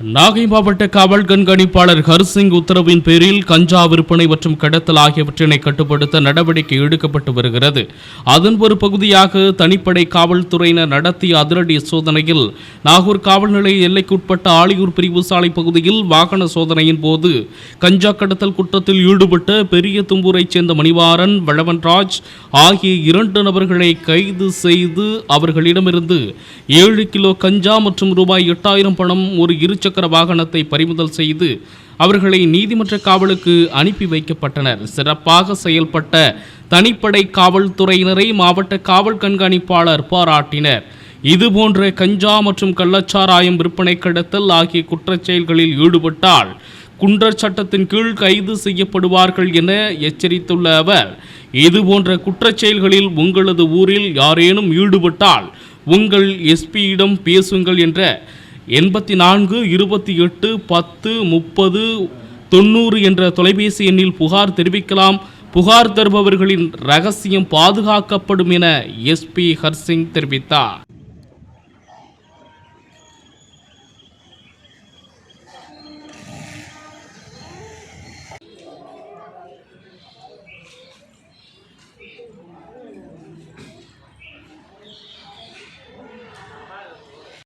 நாகை மாவட்ட காவல் கண்காணிப்பாளர் ஹர்சிங் உத்தரவின் பேரில் கஞ்சா விற்பனை மற்றும் கடத்தல் ஆகியவற்றினை கட்டுப்படுத்த நடவடிக்கை எடுக்கப்பட்டு வருகிறது. அதன் ஒரு பகுதியாக தனிப்படை காவல்துறையினர் நடத்திய அதிரடி சோதனையில் நாகூர் காவல் நிலைய எல்லைக்குட்பட்ட ஆலியூர் பிரிவு சாலை பகுதியில் வாகன சோதனையின் போது கஞ்சா கடத்தல் குற்றத்தில் ஈடுபட்ட பெரிய தும்பூரைச் சேர்ந்த மணிவாரன் வளவன்ராஜ் ஆகிய இரண்டு நபர்களை கைது செய்து அவர்களிடமிருந்து ஏழு கிலோ கஞ்சா மற்றும் ரூபாய் எட்டாயிரம் பணம் ஒரு இருசக்கர வாகனத்தை பறிமுதல் செய்து அவர்களை நீதிமன்ற காவலுக்கு அனுப்பி வைக்கப்பட்டனர். சிறப்பாக செயல்பட்ட தனிப்படை காவல்துறையினரை மாவட்ட காவல் கண்காணிப்பாளர் பாராட்டினர். இதுபோன்ற கஞ்சா மற்றும் கள்ளச்சாராயம் விற்பனை கடத்தல் ஆகிய குற்றச் செயல்களில் ஈடுபட்டால் குன்றர் சட்டத்தின் கீழ் கைது செய்யப்படுவார்கள் என எச்சரித்துள்ள அவர் இதுபோன்ற குற்றச் செயல்களில் உங்களது ஊரில் யாரேனும் ஈடுபட்டால் உங்கள் எஸ்பியிடம் பேசுங்கள் என்ற எண்பத்தி நான்கு இருபத்தி எட்டு பத்து முப்பது தொண்ணூறு என்ற தொலைபேசி எண்ணில் புகார் தெரிவிக்கலாம். புகார் தருபவர்களின் ரகசியம் பாதுகாக்கப்படும் என எஸ்பி ஹர்சிங் தெரிவித்தார்.